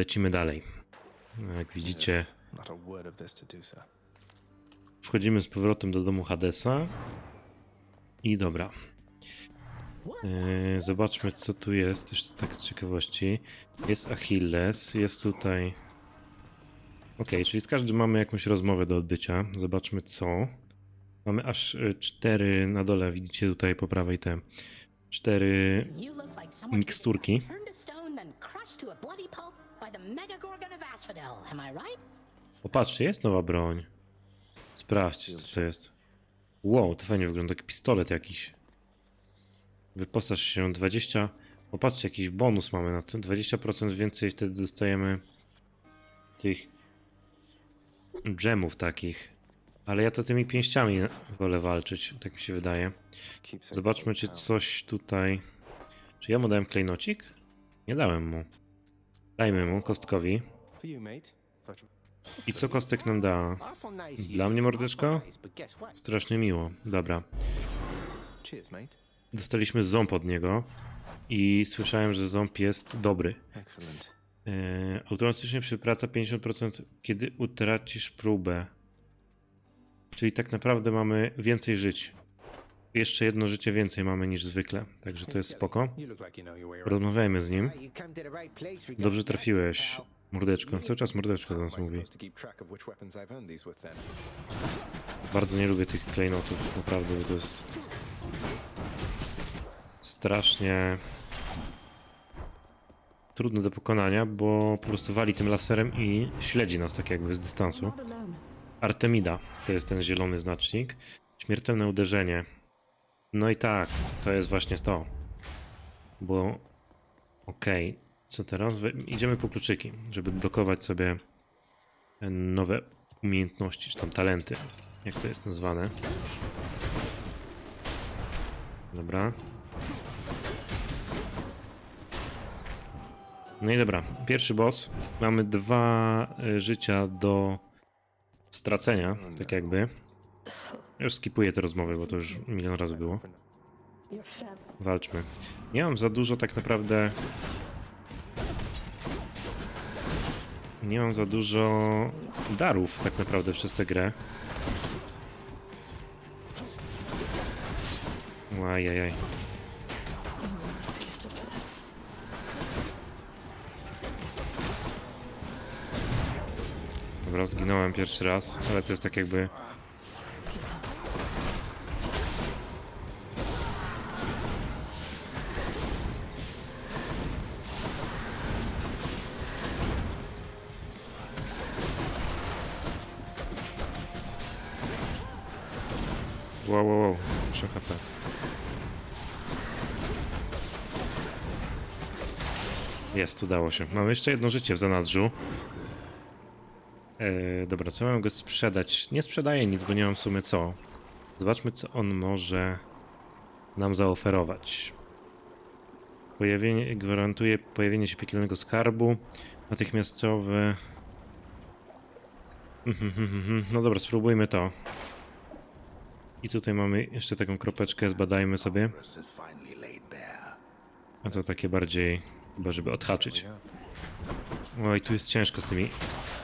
lecimy dalej. Jak widzicie, wchodzimy z powrotem do domu Hadesa. I dobra. Yy, zobaczmy, co tu jest. Jeszcze tak z ciekawości. Jest Achilles, jest tutaj. Ok, czyli z każdym mamy jakąś rozmowę do odbycia. Zobaczmy, co. Mamy aż y, cztery na dole, widzicie tutaj po prawej te. Cztery miksturki. Popatrzcie, jest nowa broń. Sprawdźcie, co to jest. Wow, to fajnie wygląda, taki pistolet jakiś. Wyposaż się 20. Popatrzcie, jakiś bonus mamy na tym. 20% więcej wtedy dostajemy tych gemów takich. Ale ja to tymi pięściami wolę walczyć, tak mi się wydaje. Zobaczmy, czy coś tutaj. Czy ja mu dałem klejnocik? Nie dałem mu. Dajmy mu kostkowi. I co kostek nam da? Dla mnie mordeczko? Strasznie miło. Dobra. Dostaliśmy ząb od niego i słyszałem, że ząb jest dobry. Yy, automatycznie przypraca 50%, kiedy utracisz próbę. Czyli tak naprawdę mamy więcej żyć. Jeszcze jedno życie więcej mamy niż zwykle, także to jest spoko. Rozmawiajmy z nim. Dobrze trafiłeś, mordeczko. Cały czas mordeczko do nas mówi. Bardzo nie lubię tych klejnotów, naprawdę, bo to jest strasznie trudne do pokonania, bo po prostu wali tym laserem i śledzi nas tak jakby z dystansu. Artemida to jest ten zielony znacznik. Śmiertelne uderzenie. No i tak, to jest właśnie to. Bo okej, co teraz? Idziemy po kluczyki, żeby blokować sobie nowe umiejętności, czy tam talenty, jak to jest nazwane. Dobra. No i dobra, pierwszy boss. Mamy dwa y, życia do stracenia, tak jakby. Już skipuję te rozmowy, bo to już milion razy było. Walczmy. Nie mam za dużo tak naprawdę. Nie mam za dużo darów tak naprawdę przez tę grę. Ajajaj. Dobra, zginąłem pierwszy raz, ale to jest tak jakby... Wow, wow, wow. 3 HP. Jest, udało się. Mamy jeszcze jedno życie w zanadrzu. Eee, dobra, co mam go sprzedać? Nie sprzedaję nic, bo nie mam w sumie co. Zobaczmy, co on może nam zaoferować. Pojawienie, gwarantuje pojawienie się piekielnego skarbu. Natychmiastowe. Mhm, mhm, mhm. No dobra, spróbujmy to. I tutaj mamy jeszcze taką kropeczkę, zbadajmy sobie. A to takie bardziej, chyba żeby odhaczyć. Oj, tu jest ciężko z tymi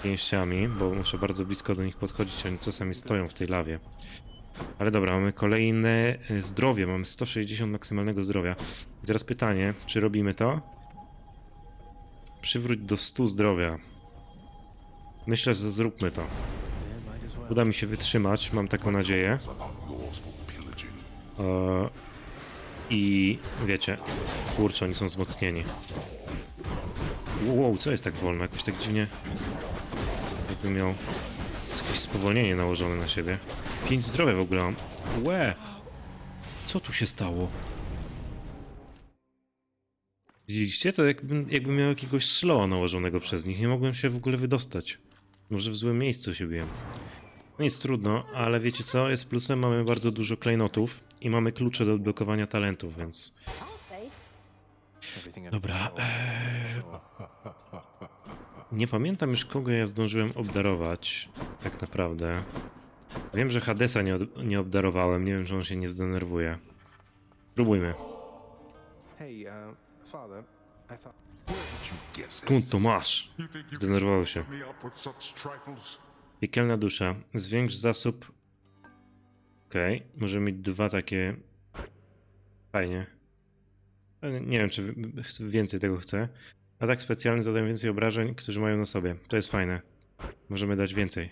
pięściami, bo muszę bardzo blisko do nich podchodzić, oni czasami stoją w tej lawie. Ale dobra, mamy kolejne e, zdrowie, mamy 160 maksymalnego zdrowia. I teraz pytanie, czy robimy to? Przywróć do 100 zdrowia. Myślę, że zróbmy to. Uda mi się wytrzymać, mam taką nadzieję. E, I wiecie, kurczę, oni są wzmocnieni. Wow, co jest tak wolno? Jakoś tak dziwnie. Jakbym miał jakieś spowolnienie nałożone na siebie. 5 zdrowia w ogóle mam. Łe! Co tu się stało? Widzieliście? To jakbym, jakbym miał jakiegoś slowa nałożonego przez nich. Nie mogłem się w ogóle wydostać. Może w złym miejscu się biłem. No nic trudno, ale wiecie co? Jest plusem, mamy bardzo dużo klejnotów i mamy klucze do odblokowania talentów, więc... Dobra, eee... Nie pamiętam już kogo ja zdążyłem obdarować, tak naprawdę. Wiem, że Hadesa nie, od, nie obdarowałem, nie wiem, czy on się nie zdenerwuje. Spróbujmy. Hey, uh, father, I thought Skąd to masz? Zdenerwował się. Piekielna dusza. Zwiększ zasób. Okej, możemy mieć dwa takie. Fajnie. Ale nie wiem, czy więcej tego chcę. Atak specjalny zadaje więcej obrażeń, którzy mają na sobie. To jest fajne. Możemy dać więcej.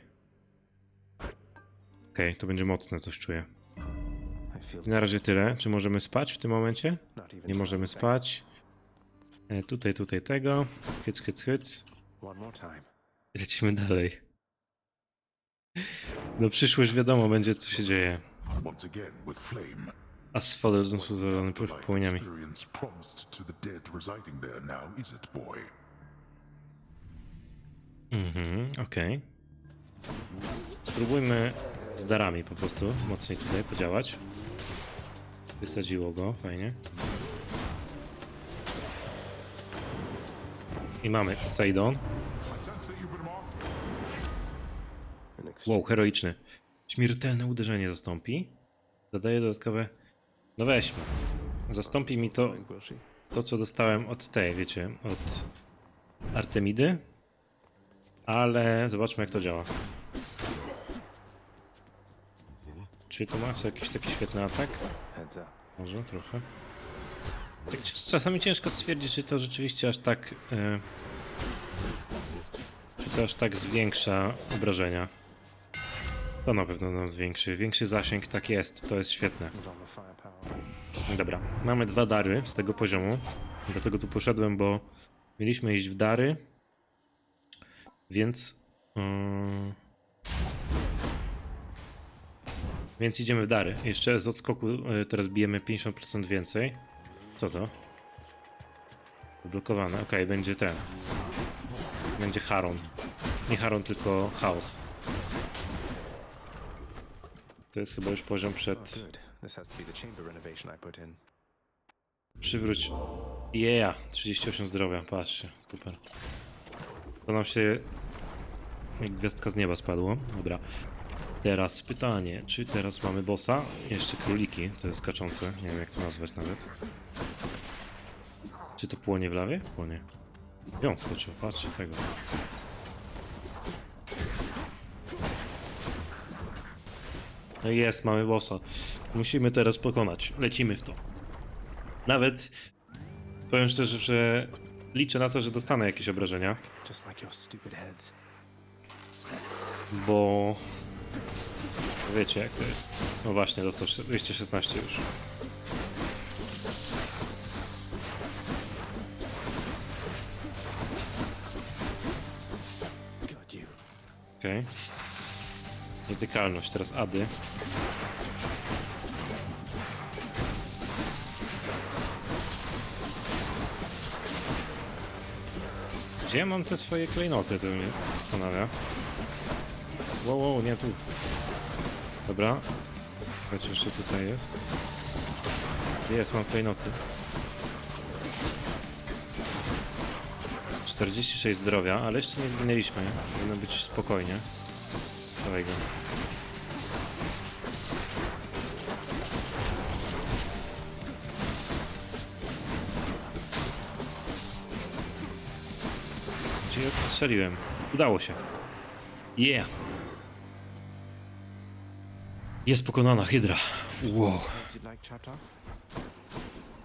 Okej, to będzie mocne, coś czuję. I na razie tyle. Czy możemy spać w tym momencie? Nie możemy spać. E, tutaj, tutaj tego. Hyc, hyc, hyc. Lecimy dalej. No przyszłość wiadomo będzie co się dzieje. With flame. Asfalt Life płomieniami. Mhm, okej. Spróbujmy z darami po prostu mocniej tutaj podziałać. Wysadziło go, fajnie. I mamy Saidon. Wow, heroiczny. Śmiertelne uderzenie zastąpi. Dodaje dodatkowe... No weźmy. Zastąpi mi to, to co dostałem od tej, wiecie, od Artemidy. Ale zobaczmy jak to działa. Czy to ma jakiś taki świetny atak? Może trochę. Tak, czasami ciężko stwierdzić, czy to rzeczywiście aż tak. E, czy to aż tak zwiększa obrażenia. To na pewno nam zwiększy. Większy zasięg, tak jest, to jest świetne. Dobra, mamy dwa dary z tego poziomu. Dlatego tu poszedłem, bo mieliśmy iść w dary. Więc. Yy... Więc idziemy w dary. Jeszcze z odskoku yy, teraz bijemy 50% więcej. Co to? Zablokowane. Okej, będzie ten. Będzie Haron. Nie Haron, tylko Chaos. To jest chyba już poziom Oh, przed. in. Przywróć. Yeah, 38 zdrowia, patrzcie, super. To nam się jak gwiazdka z nieba spadło. Dobra. Teraz pytanie, czy teraz mamy bossa? Jeszcze króliki, to jest skaczące, nie wiem jak to nazwać nawet. Czy to płonie w lawie? Płonie. On skoczył, patrzcie tego. Jest, mamy bossa. Musimy teraz pokonać. Lecimy w to. Nawet powiem szczerze, że liczę na to, że dostanę jakieś obrażenia, bo wiecie jak to jest. No właśnie, dostał 216 już. God, you. Nietykalność, teraz Ady. Gdzie mam te swoje klejnoty, to mnie zastanawia. Wow, wow, nie tu. Dobra. Chodź jeszcze tutaj jest. Jest, mam klejnoty. 46 zdrowia, ale jeszcze nie zginęliśmy. Powinno być spokojnie. Dawaj go. Gdzie ja to strzeliłem? Udało się. Yeah! Jest pokonana Hydra. Wow.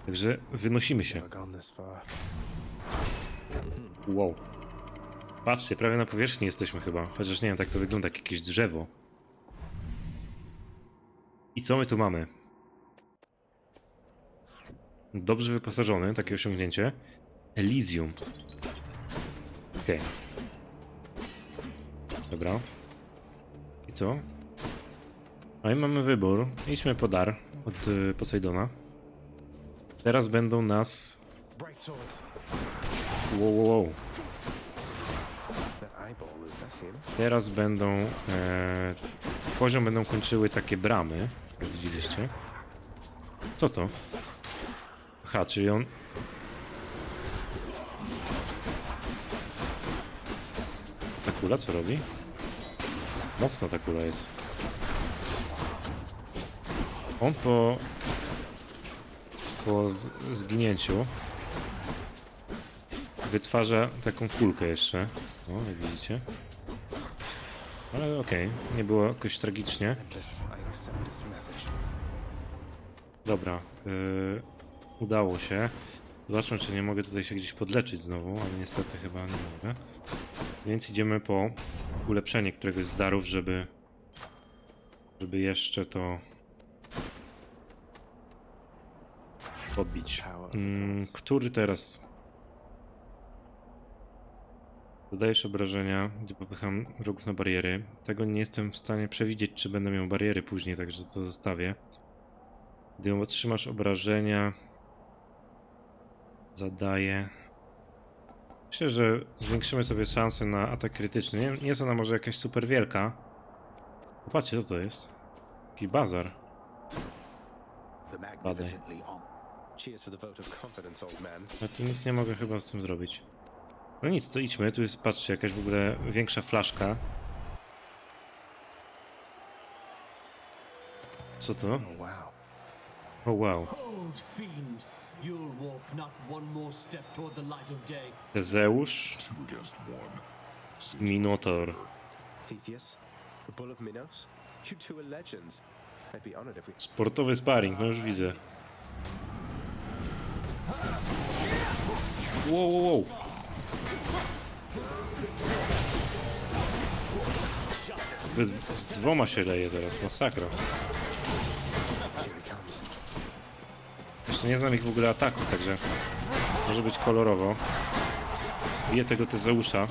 Także wynosimy się. Wow. Patrzcie, prawie na powierzchni jesteśmy chyba. Chociaż nie wiem, tak to wygląda jak jakieś drzewo. I co my tu mamy? Dobrze wyposażony, takie osiągnięcie. Elysium. Okej. Dobra. I co? No i mamy wybór. Idźmy po dar od y, Poseidona. Teraz będą nas... Wow, wow, wow. Teraz będą. E, poziom będą kończyły takie bramy. Jak widzieliście. Co to? Aha, czyli on. Ta kula co robi? Mocna ta kula jest. On po. Po z, zginięciu wytwarza taką kulkę jeszcze. O, jak widzicie. Ale okej, nie było jakoś tragicznie. Dobra, yy, udało się. Zobaczmy, czy nie mogę tutaj się gdzieś podleczyć znowu, ale niestety chyba nie mogę. Więc idziemy po ulepszenie któregoś z darów, żeby, żeby jeszcze to podbić. Mm, który teraz? Dodajesz obrażenia, gdy popycham wrogów na bariery. Tego nie jestem w stanie przewidzieć, czy będę miał bariery później, także to zostawię. Gdy otrzymasz obrażenia, zadaje. Myślę, że zwiększymy sobie szanse na atak krytyczny. Nie, nie jest ona może jakaś super wielka. Popatrzcie, co to jest. Taki bazar. Man. Ja tu nic nie mogę chyba z tym zrobić. No nic, to idźmy. Tu jest, patrzcie, jakaś w ogóle większa flaszka. Co to? Oh, wow. O wow. Seems Minotaur. Theseus? The Bull of Minos? You two are legends. I'd be honored if we... Sportowy sparring, no już widzę. Wow, wow, wow. Z dwoma się leje teraz, masakra. Jeszcze nie znam ich w ogóle ataków, także może być kolorowo. Biję tego Tezeusza.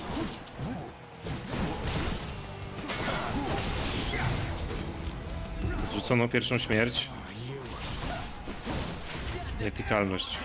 Rzucono pierwszą śmierć. Nietykalność.